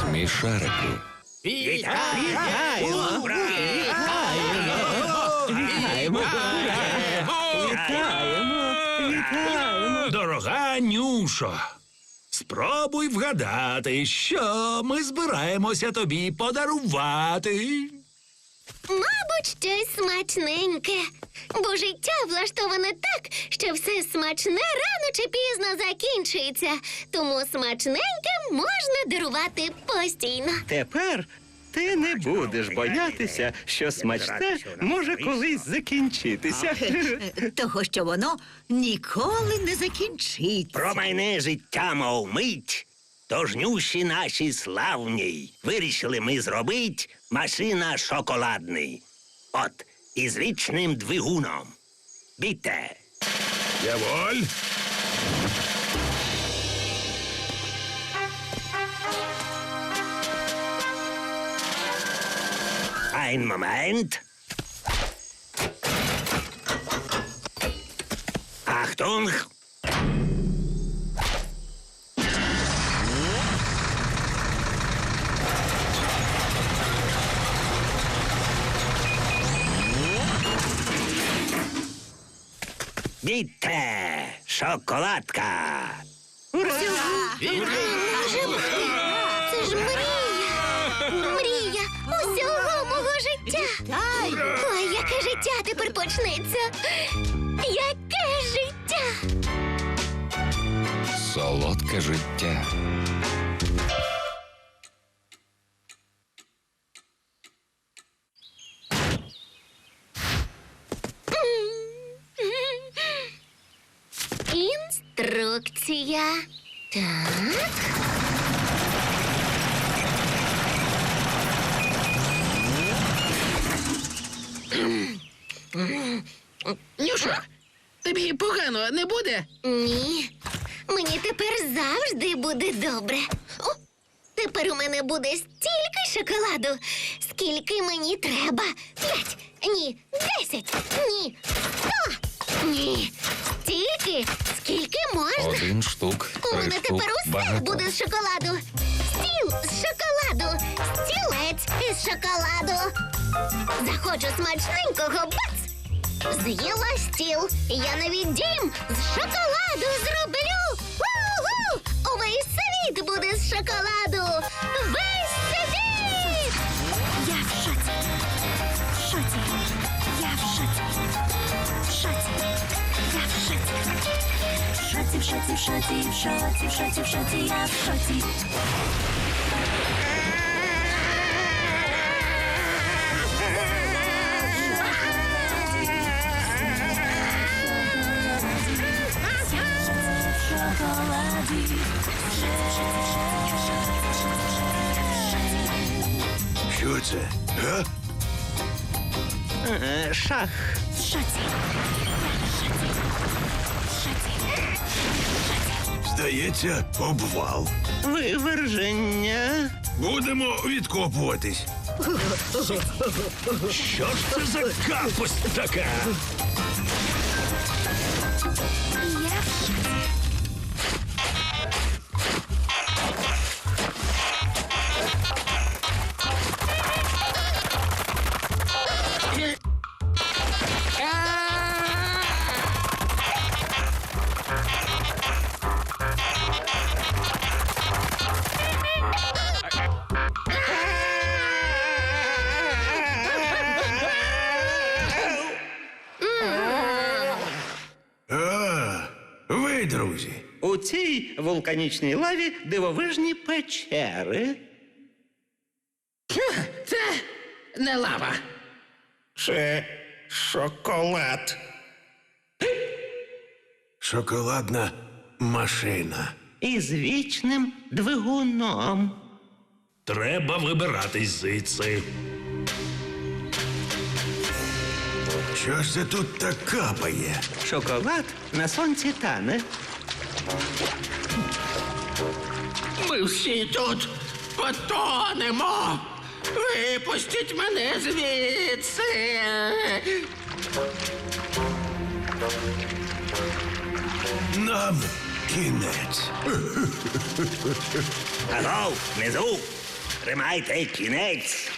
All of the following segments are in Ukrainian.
Смішарики. Вітаємо! Вітаємо! Вітаємо! Вітаємо! Дорога Нюшо, спробуй вгадати, що ми збираємося тобі подарувати. Мабуть, щось смачненьке. Бо життя влаштоване так, що все смачне рано чи пізно закінчується. Тому смачненьке можна дарувати постійно. Тепер ти не будеш боятися, що смачне може колись закінчитися. Того, що воно ніколи не закінчиться. Промайне життя, мов мить. Тож нюші наші славній. Вирішили ми зробить машина шоколадний. От, із вічним двигуном. Бійте. Яволь. Ein Moment. Achtung. Бійте! Шоколадка! Бути, це ж мрія. Життя тепер почнеться. Яке життя? Солодке життя. Інструкція. Так. Нюша, тобі погано не буде? Ні. Мені тепер завжди буде добре. О, тепер у мене буде стільки шоколаду, скільки мені треба. П'ять, ні, десять, ні, сто. Ні. Стільки, скільки можна. Один штук, У мене штук. тепер усе Багато. буде з шоколаду. Стіл з шоколаду, стілець із шоколаду. Захочу смачненького бац! З'їла стіл. Я навіть дім з шоколаду зроблю. Ву-ху! Увесь світ буде з шоколаду. Весь світ! Я в шоці. В шоці. Я в шоці. В шоці. Я в шоці. В шоці, в шоці, в шоці, в шоці, в шоці, в шоці, я в шоці. Що це? Га? Е, Шах. В шоці. Здається, обвал. Виверження. Будемо відкопуватись. Що ж це за капость така? Я ви, друзі. У цій вулканічній лаві дивовижні печери. Це не лава. Це шоколад. Шоколадна машина. Із вічним двигуном. Треба вибиратись звідси. Що ж це тут так капає? Шоколад на сонці тане. Ми всі тут потонемо. Випустіть мене звідси. Нам кінець. Аго, внизу. Тримайте кінець.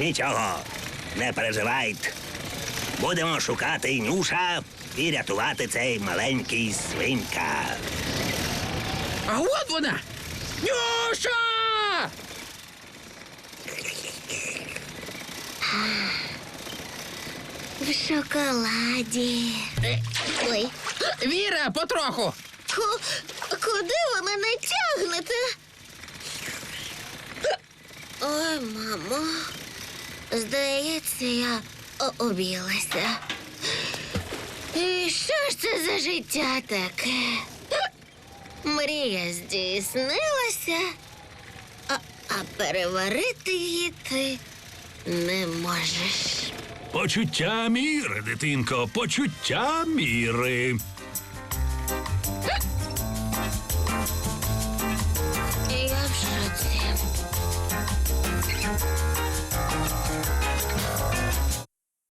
Нічого, не переживайте. Будемо шукати нюша і рятувати цей маленький свинка. А от вона. Нюша! В шоколаді. Ой, Віра, потроху. ку- куди ви мене тягнете? Ой, мамо. Здається, я о- об'їлася. І що ж це за життя таке? Мрія здійснилася, а, а переварити її ти не можеш. Почуття міри, дитинко, почуття міри.